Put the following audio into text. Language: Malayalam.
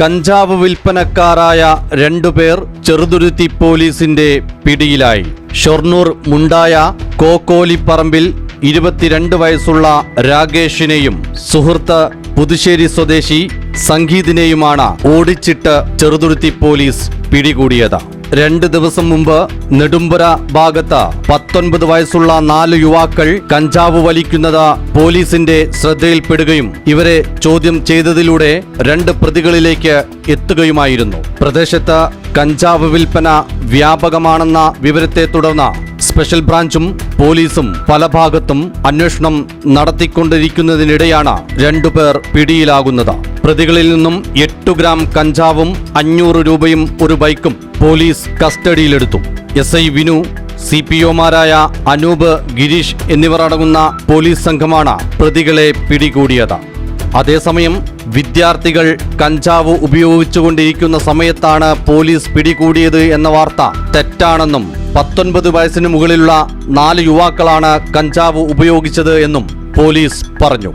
കഞ്ചാവ് വിൽപ്പനക്കാരായ രണ്ടുപേർ ചെറുതുരുത്തി പോലീസിന്റെ പിടിയിലായി. ഷൊർണൂർ മുണ്ടായ കോക്കോലിപ്പറമ്പിൽ ഇരുപത്തിരണ്ട് വയസ്സുള്ള രാകേഷിനെയും സുഹൃത്ത് പുതുശ്ശേരി സ്വദേശി സംഗീതിനെയുമാണ് ഓടിച്ചിട്ട് ചെറുതുരുത്തി പോലീസ് പിടികൂടിയത്. രണ്ട് ദിവസം മുമ്പ് നെടുമ്പുര ഭാഗത്ത് പത്തൊൻപത് വയസ്സുള്ള നാല് യുവാക്കൾ കഞ്ചാവ് വലിക്കുന്നത് പോലീസിന്റെ ശ്രദ്ധയിൽപ്പെടുകയും ഇവരെ ചോദ്യം ചെയ്തതിലൂടെ രണ്ട് പ്രതികളിലേക്ക് എത്തുകയുമായിരുന്നു. പ്രദേശത്ത് കഞ്ചാവ് വിൽപ്പന വ്യാപകമാണെന്ന വിവരത്തെ തുടർന്ന് സ്പെഷ്യൽ ബ്രാഞ്ചും പോലീസും പല ഭാഗത്തും അന്വേഷണം നടത്തിക്കൊണ്ടിരിക്കുന്നതിനിടെയാണ് രണ്ടുപേർ പിടിയിലാകുന്നത്. പ്രതികളിൽ നിന്നും എട്ടു ഗ്രാം കഞ്ചാവും അഞ്ഞൂറ് രൂപയും ഒരു ബൈക്കും പോലീസ് കസ്റ്റഡിയിലെടുത്തു. S I Vinu C P ഒമാരായ Anoop Girish എന്നിവർ അടങ്ങുന്ന പോലീസ് സംഘമാണ് പ്രതികളെ പിടികൂടിയത്. അതേസമയം വിദ്യാർത്ഥികൾ കഞ്ചാവ് ഉപയോഗിച്ചുകൊണ്ടിരിക്കുന്ന സമയത്താണ് പോലീസ് പിടികൂടിയത് എന്ന വാർത്ത തെറ്റാണെന്നും പത്തൊൻപത് വയസ്സിന് മുകളിലുള്ള നാല് യുവാക്കളാണ് കഞ്ചാവ് ഉപയോഗിച്ചത് എന്നും പോലീസ് പറഞ്ഞു.